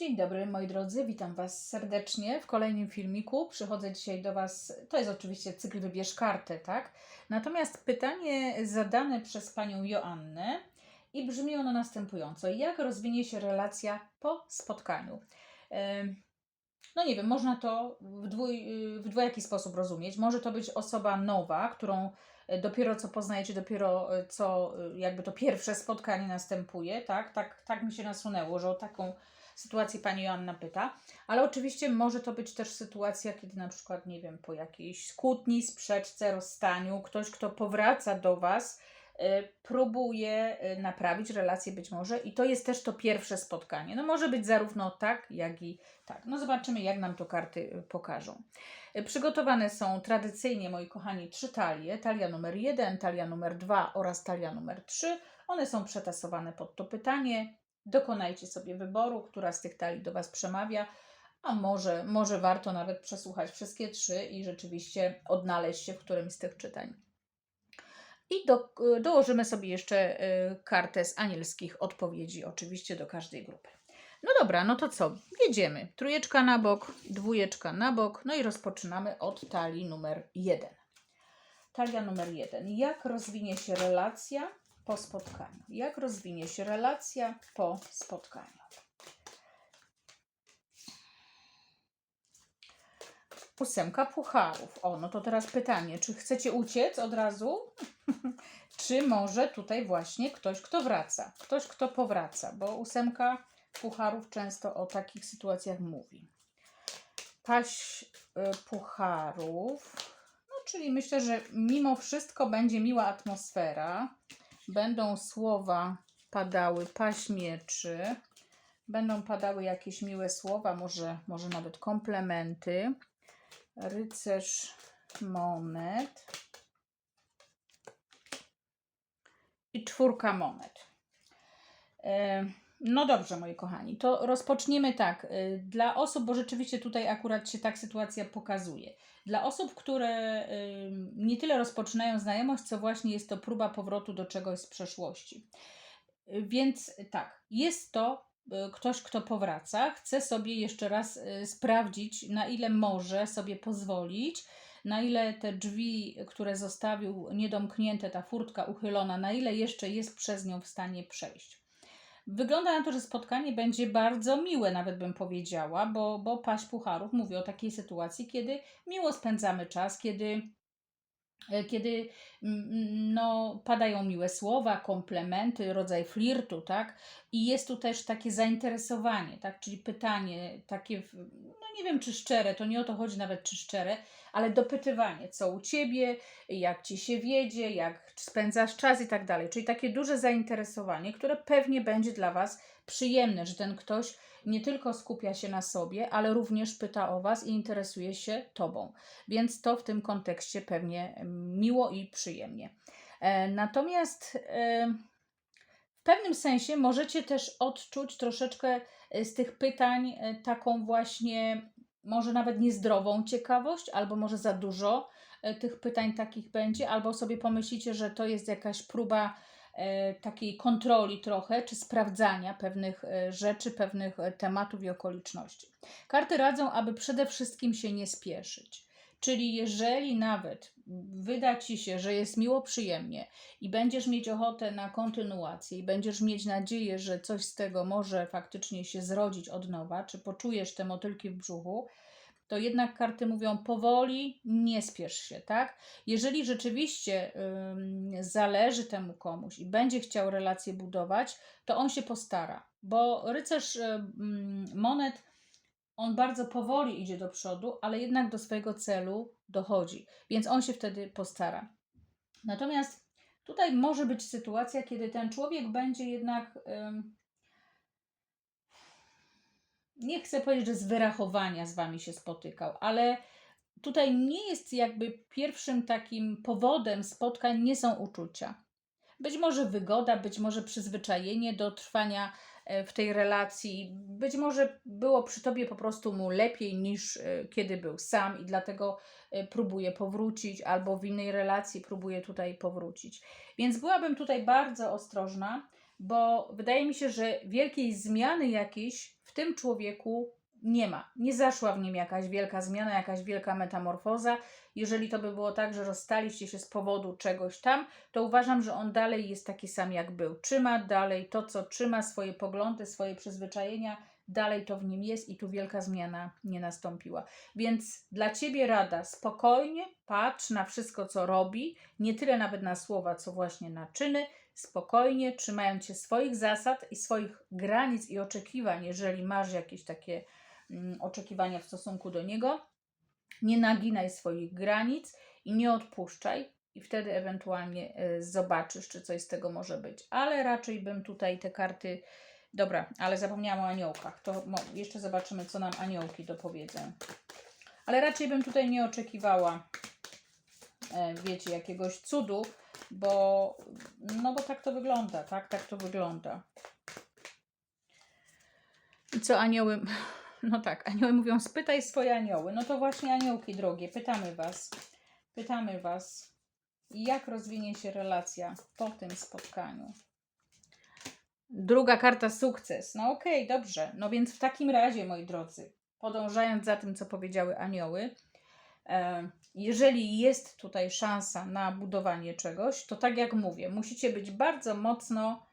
Dzień dobry moi drodzy, witam Was serdecznie w kolejnym filmiku. Przychodzę dzisiaj do Was, to jest oczywiście cykl Wybierz kartę, tak? Natomiast pytanie zadane przez Panią Joannę i brzmi ono następująco. Jak rozwinie się relacja po spotkaniu? No nie wiem, można to w, dwój, w dwojaki sposób rozumieć. Może to być osoba nowa, którą dopiero co poznajecie, dopiero e, co e, jakby to pierwsze spotkanie następuje, tak? Tak, tak mi się nasunęło, że o taką sytuację pani Joanna pyta, ale oczywiście może to być też sytuacja, kiedy na przykład, nie wiem, po jakiejś kłótni, sprzeczce, rozstaniu, ktoś, kto powraca do Was, próbuje y, naprawić relację być może i to jest też to pierwsze spotkanie. No może być zarówno tak, jak i tak. No zobaczymy, jak nam to karty y, pokażą. Y, Przygotowane są tradycyjnie, moi kochani, trzy talie. Talia numer 1, talia numer 2 oraz talia numer 3. One są przetasowane pod to pytanie. Dokonajcie sobie wyboru, która z tych talii do Was przemawia, a może, może warto nawet przesłuchać wszystkie trzy i rzeczywiście odnaleźć się w którymś z tych czytań. I do, dołożymy sobie jeszcze y, kartę z anielskich odpowiedzi, oczywiście do każdej grupy. No dobra, no to co? Jedziemy. Trójeczka na bok, dwójeczka na bok, no i rozpoczynamy od talii numer jeden. Talia numer jeden. Jak rozwinie się relacja po spotkaniu? Jak rozwinie się relacja po spotkaniu? Ósemka pucharów. O, no to teraz pytanie, czy chcecie uciec od razu? czy może tutaj właśnie ktoś, kto wraca? Ktoś, kto powraca, bo ósemka pucharów często o takich sytuacjach mówi. Paść y, pucharów, no czyli myślę, że mimo wszystko będzie miła atmosfera. Będą słowa padały, paść mieczy. Będą padały jakieś miłe słowa, może, może nawet komplementy. Rycerz monet. I czwórka monet. E, No dobrze, moi kochani, to rozpoczniemy tak. Y, Dla osób, bo rzeczywiście tutaj akurat się tak sytuacja pokazuje. Dla osób, które y, nie tyle rozpoczynają znajomość, co właśnie jest to próba powrotu do czegoś z przeszłości. Więc tak, jest to ktoś, kto powraca, chce sobie jeszcze raz sprawdzić, na ile może sobie pozwolić, na ile te drzwi, które zostawił niedomknięte, ta furtka uchylona, na ile jeszcze jest przez nią w stanie przejść. Wygląda na to, że spotkanie będzie bardzo miłe, nawet bym powiedziała, bo, bo paść pucharów mówi o takiej sytuacji, kiedy miło spędzamy czas, kiedy, kiedy mm, no, padają miłe słowa, komplementy, rodzaj flirtu, tak? I jest tu też takie zainteresowanie, tak? Czyli pytanie takie, no nie wiem czy szczere, to nie o to chodzi nawet czy szczere, ale dopytywanie, co u ciebie, jak ci się wiedzie, jak spędzasz czas i tak dalej. Czyli takie duże zainteresowanie, które pewnie będzie dla Was przyjemne, że ten ktoś nie tylko skupia się na sobie, ale również pyta o Was i interesuje się Tobą. Więc to w tym kontekście pewnie mm, miło i przyjemnie. E, Natomiast e, w pewnym sensie możecie też odczuć troszeczkę e, z tych pytań taką właśnie, może nawet niezdrową ciekawość, albo może za dużo tych pytań takich będzie, albo sobie pomyślicie, że to jest jakaś próba takiej kontroli trochę, czy sprawdzania pewnych e, rzeczy, pewnych e, tematów i okoliczności. Karty radzą, aby przede wszystkim się nie spieszyć. Czyli jeżeli nawet wyda ci się, że jest miło, przyjemnie i będziesz mieć ochotę na kontynuację i będziesz mieć nadzieję, że coś z tego może faktycznie się zrodzić od nowa, czy poczujesz te motylki w brzuchu, to jednak karty mówią powoli, nie spiesz się, tak? Jeżeli rzeczywiście ym, zależy temu komuś i będzie chciał relację budować, to on się postara, bo rycerz ym, monet on bardzo powoli idzie do przodu, ale jednak do swojego celu dochodzi, więc on się wtedy postara. Natomiast tutaj może być sytuacja, kiedy ten człowiek będzie jednak. ym, nie chcę powiedzieć, że z wyrachowania z wami się spotykał, ale tutaj nie jest jakby pierwszym takim powodem spotkań, nie są uczucia. Być może wygoda, być może przyzwyczajenie do trwania e, w tej relacji, być może było przy tobie po prostu mu lepiej niż e, kiedy był sam i dlatego e, próbuje powrócić, albo w innej relacji próbuje tutaj powrócić. Więc byłabym tutaj bardzo ostrożna, bo wydaje mi się, że wielkiej zmiany jakiejś w tym człowieku nie ma. Nie zaszła w nim jakaś wielka zmiana, jakaś wielka metamorfoza. Jeżeli to by było tak, że rozstaliście się z powodu czegoś tam, to uważam, że on dalej jest taki sam jak był. Trzyma dalej to, co trzyma, swoje poglądy, swoje przyzwyczajenia, dalej to w nim jest i tu wielka zmiana nie nastąpiła. Więc dla ciebie rada, spokojnie patrz na wszystko, co robi, nie tyle nawet na słowa, co właśnie na czyny, spokojnie, trzymając się swoich zasad i swoich granic i oczekiwań, jeżeli masz jakieś takie mm, oczekiwania w stosunku do niego. Nie naginaj swoich granic i nie odpuszczaj, i wtedy ewentualnie y, zobaczysz, czy coś z tego może być. Ale raczej bym tutaj te karty. Dobra, ale zapomniałam o aniołkach. To jeszcze zobaczymy, co nam aniołki dopowiedzą. Ale raczej bym tutaj nie oczekiwała, e, wiecie, jakiegoś cudu, bo no bo tak to wygląda, tak? Tak to wygląda. I co anioły? No tak, anioły mówią, spytaj swoje anioły. No to właśnie aniołki drogie, pytamy was. Pytamy was, jak rozwinie się relacja po tym spotkaniu. Druga karta sukces. No okej, dobrze. No więc w takim razie, moi drodzy, podążając za tym, co powiedziały anioły, e, jeżeli jest tutaj szansa na budowanie czegoś, to tak jak mówię, musicie być bardzo mocno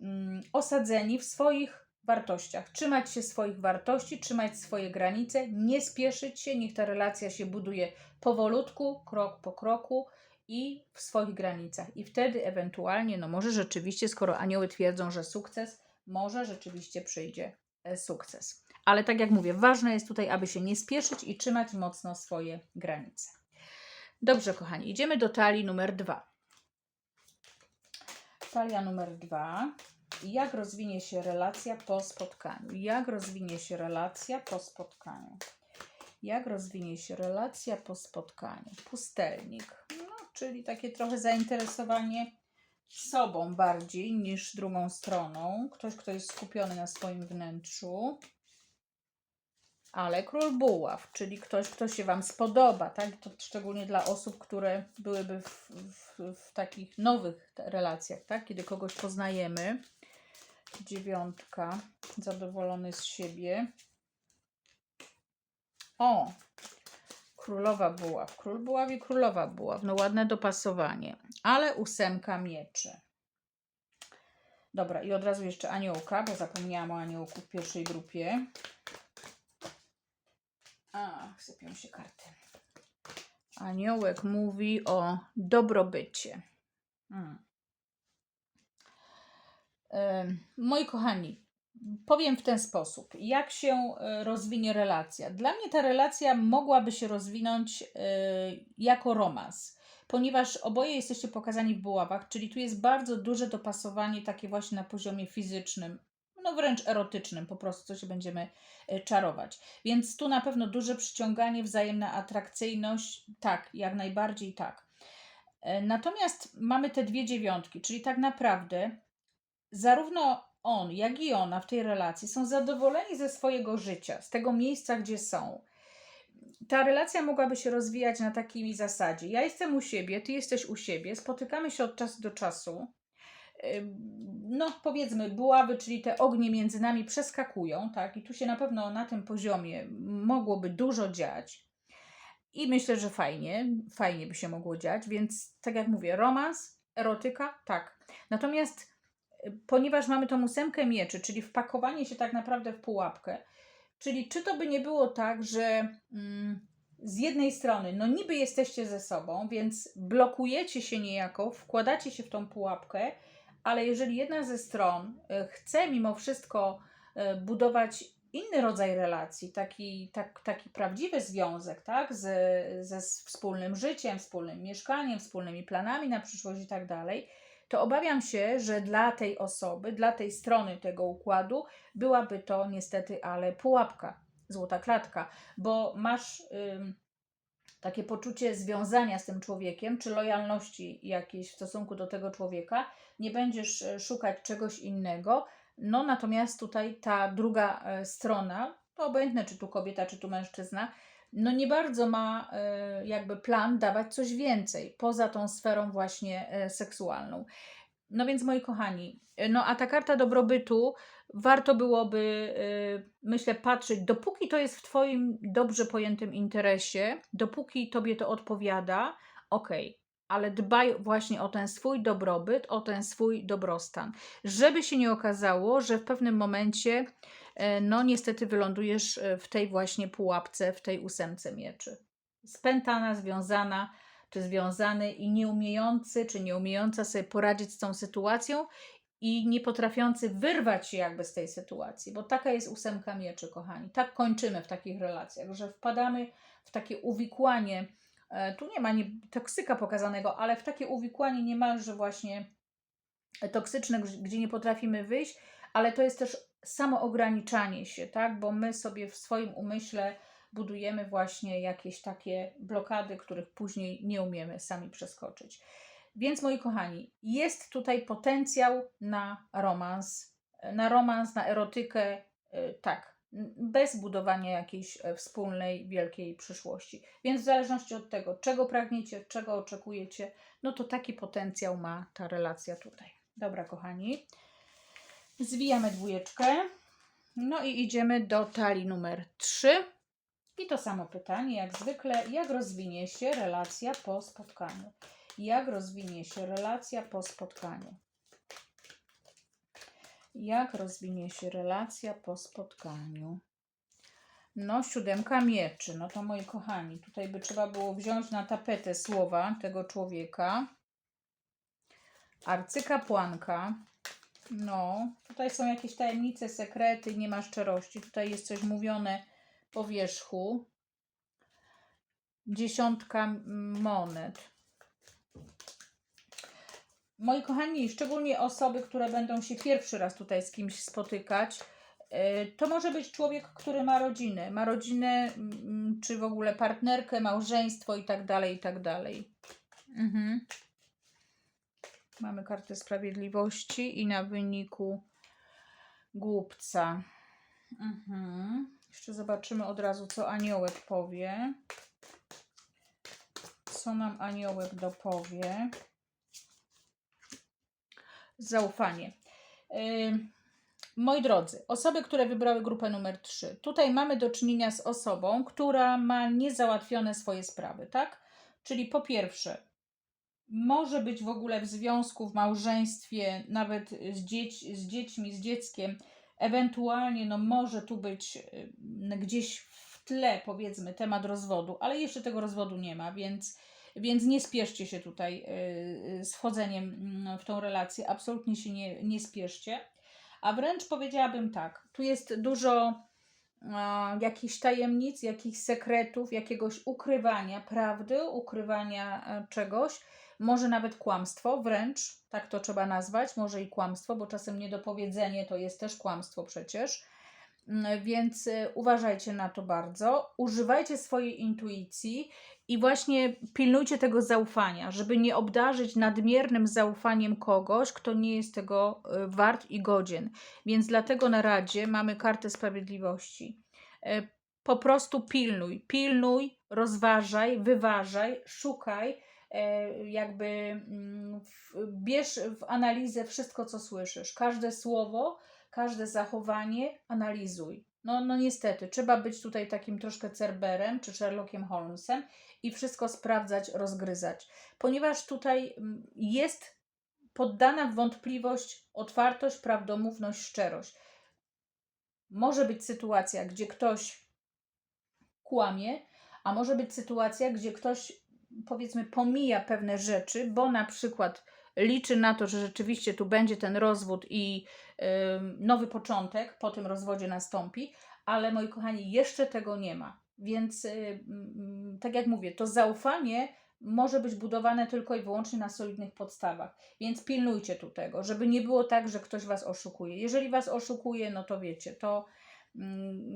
mm, osadzeni w swoich wartościach, trzymać się swoich wartości, trzymać swoje granice, nie spieszyć się, niech ta relacja się buduje powolutku, krok po kroku i w swoich granicach. I wtedy ewentualnie, no może rzeczywiście, skoro anioły twierdzą, że sukces, może rzeczywiście przyjdzie e, sukces. Ale tak jak mówię, ważne jest tutaj, aby się nie spieszyć i trzymać mocno swoje granice. Dobrze, kochani, idziemy do talii numer dwa. Talia numer dwa. Jak rozwinie się relacja po spotkaniu? Jak rozwinie się relacja po spotkaniu? Jak rozwinie się relacja po spotkaniu? Pustelnik. No, czyli takie trochę zainteresowanie sobą bardziej niż drugą stroną. Ktoś, kto jest skupiony na swoim wnętrzu. Ale król buław, czyli ktoś, kto się Wam spodoba, tak? To szczególnie dla osób, które byłyby w, w, w takich nowych relacjach, tak? Kiedy kogoś poznajemy. Dziewiątka, zadowolony z siebie. O, królowa buław. Król buław i królowa buław. No ładne dopasowanie. Ale ósemka mieczy. Dobra, i od razu jeszcze aniołka, bo zapomniałam o aniołku w pierwszej grupie. A, sypią się karty. Aniołek mówi o dobrobycie. Hmm. Moi kochani, powiem w ten sposób. Jak się e, rozwinie relacja? Dla mnie ta relacja mogłaby się rozwinąć e, jako romans, ponieważ oboje jesteście pokazani w buławach, czyli tu jest bardzo duże dopasowanie takie właśnie na poziomie fizycznym, no wręcz erotycznym, po prostu co się będziemy e, czarować. Więc tu na pewno duże przyciąganie, wzajemna atrakcyjność, tak, jak najbardziej tak. E, Natomiast mamy te dwie dziewiątki, czyli tak naprawdę zarówno on, jak i ona w tej relacji są zadowoleni ze swojego życia, z tego miejsca, gdzie są. Ta relacja mogłaby się rozwijać na takiej zasadzie. Ja jestem u siebie, ty jesteś u siebie, spotykamy się od czasu do czasu. No, powiedzmy, buławy, czyli te ognie między nami przeskakują, tak? I tu się na pewno na tym poziomie mogłoby dużo dziać. I myślę, że fajnie, fajnie by się mogło dziać, więc tak jak mówię, romans, erotyka, tak. Natomiast y, ponieważ mamy tą ósemkę mieczy, czyli wpakowanie się tak naprawdę w pułapkę, czyli czy to by nie było tak, że mm, z jednej strony, no niby jesteście ze sobą, więc blokujecie się niejako, wkładacie się w tą pułapkę, ale jeżeli jedna ze stron y, chce mimo wszystko y, budować inny rodzaj relacji, taki, tak, taki prawdziwy związek, tak, z, ze wspólnym życiem, wspólnym mieszkaniem, wspólnymi planami na przyszłość i tak dalej, to obawiam się, że dla tej osoby, dla tej strony tego układu byłaby to niestety, ale pułapka, złota klatka, bo masz takie poczucie związania z tym człowiekiem, czy lojalności jakiejś w stosunku do tego człowieka, nie będziesz e, szukać czegoś innego. No natomiast tutaj ta druga e, strona, to obojętne czy tu kobieta, czy tu mężczyzna, no nie bardzo ma e, jakby plan dawać coś więcej poza tą sferą właśnie seksualną. No więc moi kochani, y, no a ta karta dobrobytu warto byłoby, y, myślę, patrzeć, dopóki to jest w Twoim dobrze pojętym interesie, dopóki Tobie to odpowiada, okej, ale dbaj właśnie o ten swój dobrobyt, o ten swój dobrostan. Żeby się nie okazało, że w pewnym momencie, e, no niestety wylądujesz e, w tej właśnie pułapce, w tej ósemce mieczy. Spętana, związana, czy związany i nieumiejący, czy nieumiejąca sobie poradzić z tą sytuacją i nie potrafiący wyrwać się jakby z tej sytuacji, bo taka jest ósemka mieczy, kochani. Tak kończymy w takich relacjach, że wpadamy w takie uwikłanie, e, tu nie ma nie, toksyka pokazanego, ale w takie uwikłanie niemalże właśnie toksyczne, gdzie- nie potrafimy wyjść, ale to jest też samo ograniczanie się, tak? Bo my sobie w swoim umyśle budujemy właśnie jakieś takie blokady, których później nie umiemy sami przeskoczyć. Więc moi kochani, jest tutaj potencjał na romans, na romans, na erotykę, y, tak, bez budowania jakiejś e, wspólnej, wielkiej przyszłości. Więc w zależności od tego, czego pragniecie, czego oczekujecie, no to taki potencjał ma ta relacja tutaj. Dobra, kochani. Zwijamy dwójeczkę. No i idziemy do talii numer 3. I to samo pytanie, jak zwykle, jak rozwinie się relacja po spotkaniu? Jak rozwinie się relacja po spotkaniu? Jak rozwinie się relacja po spotkaniu? No, siódemka mieczy. No to moi kochani, tutaj by trzeba było wziąć na tapetę słowa tego człowieka. Arcykapłanka. No, tutaj są jakieś tajemnice, sekrety, nie ma szczerości. Tutaj jest coś mówione po wierzchu. Dziesiątka monet. Moi kochani, szczególnie osoby, które będą się pierwszy raz tutaj z kimś spotykać, y, to może być człowiek, który ma rodzinę. Ma rodzinę, mm, czy w ogóle partnerkę, małżeństwo i tak dalej, i tak dalej. Mhm. Mamy kartę sprawiedliwości i na wyniku głupca. Mhm. Jeszcze zobaczymy od razu, co aniołek powie. Co nam aniołek dopowie? Zaufanie. Ym, Moi drodzy, osoby, które wybrały grupę numer 3, tutaj mamy do czynienia z osobą, która ma niezałatwione swoje sprawy, tak? Czyli po pierwsze, może być w ogóle w związku, w małżeństwie, nawet z, dzieć, z dziećmi, z dzieckiem, ewentualnie no może tu być y, gdzieś w tle powiedzmy temat rozwodu, ale jeszcze tego rozwodu nie ma, więc, więc nie spieszcie się tutaj y, y, z wchodzeniem mm, w tą relację, absolutnie się nie, nie spieszcie. A wręcz powiedziałabym tak, tu jest dużo jakichś tajemnic, jakichś sekretów, jakiegoś ukrywania prawdy, ukrywania e, czegoś, może nawet kłamstwo, wręcz tak to trzeba nazwać, może i kłamstwo, bo czasem niedopowiedzenie to jest też kłamstwo przecież. Mm, Więc y, uważajcie na to bardzo. Używajcie swojej intuicji i właśnie pilnujcie tego zaufania, żeby nie obdarzyć nadmiernym zaufaniem kogoś, kto nie jest tego y, wart i godzien. Więc dlatego na radzie mamy kartę sprawiedliwości. Y, Po prostu pilnuj, pilnuj, rozważaj, wyważaj, szukaj, e, jakby mm, bierz w analizę wszystko, co słyszysz, każde słowo, każde zachowanie analizuj. No, no niestety, trzeba być tutaj takim troszkę Cerberem czy Sherlockiem Holmesem i wszystko sprawdzać, rozgryzać, ponieważ tutaj mm, jest poddana wątpliwość otwartość, prawdomówność, szczerość. Może być sytuacja, gdzie ktoś kłamie, a może być sytuacja, gdzie ktoś powiedzmy pomija pewne rzeczy, bo na przykład liczy na to, że rzeczywiście tu będzie ten rozwód i nowy początek po tym rozwodzie nastąpi, ale moi kochani, jeszcze tego nie ma. Więc y, mm, tak jak mówię, to zaufanie może być budowane tylko i wyłącznie na solidnych podstawach. Więc pilnujcie tu tego, żeby nie było tak, że ktoś was oszukuje. Jeżeli was oszukuje, no to wiecie, to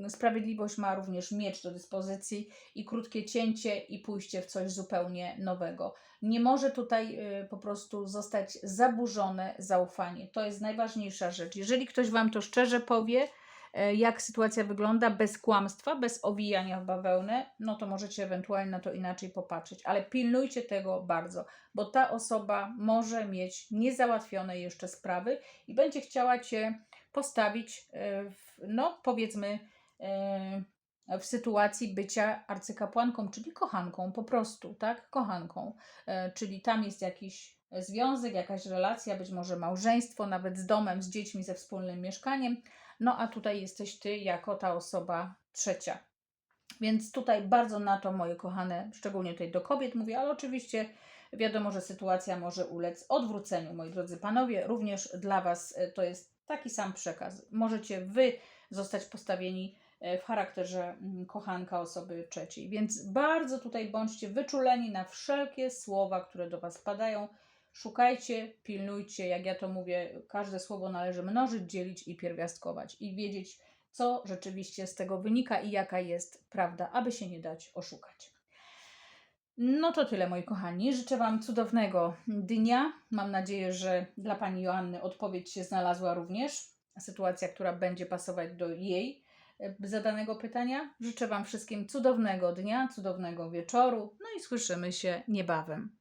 sprawiedliwość ma również miecz do dyspozycji i krótkie cięcie i pójście w coś zupełnie nowego. Nie może tutaj y, po prostu zostać zaburzone zaufanie. To jest najważniejsza rzecz. Jeżeli ktoś wam to szczerze powie, e, jak sytuacja wygląda, bez kłamstwa, bez owijania w bawełnę, no to możecie ewentualnie na to inaczej popatrzeć. Ale pilnujcie tego bardzo, bo ta osoba może mieć niezałatwione jeszcze sprawy i będzie chciała Cię postawić, e, w, no powiedzmy, e, w sytuacji bycia arcykapłanką, czyli kochanką po prostu, tak? Kochanką. E, Czyli tam jest jakiś związek, jakaś relacja, być może małżeństwo, nawet z domem, z dziećmi, ze wspólnym mieszkaniem. No a tutaj jesteś ty jako ta osoba trzecia. Więc tutaj bardzo na to, moje kochane, szczególnie tutaj do kobiet mówię, ale oczywiście wiadomo, że sytuacja może ulec odwróceniu, moi drodzy panowie. Również dla Was to jest taki sam przekaz. Możecie Wy zostać postawieni e, w charakterze mm, kochanka osoby trzeciej. Więc bardzo tutaj bądźcie wyczuleni na wszelkie słowa, które do Was padają. Szukajcie, pilnujcie, jak ja to mówię, każde słowo należy mnożyć, dzielić i pierwiastkować i wiedzieć, co rzeczywiście z tego wynika i jaka jest prawda, aby się nie dać oszukać. No to tyle, moi kochani. Życzę Wam cudownego dnia. Mam nadzieję, że dla Pani Joanny odpowiedź się znalazła również. Sytuacja, która będzie pasować do jej e, zadanego pytania. Życzę Wam wszystkim cudownego dnia, cudownego wieczoru. No i słyszymy się niebawem.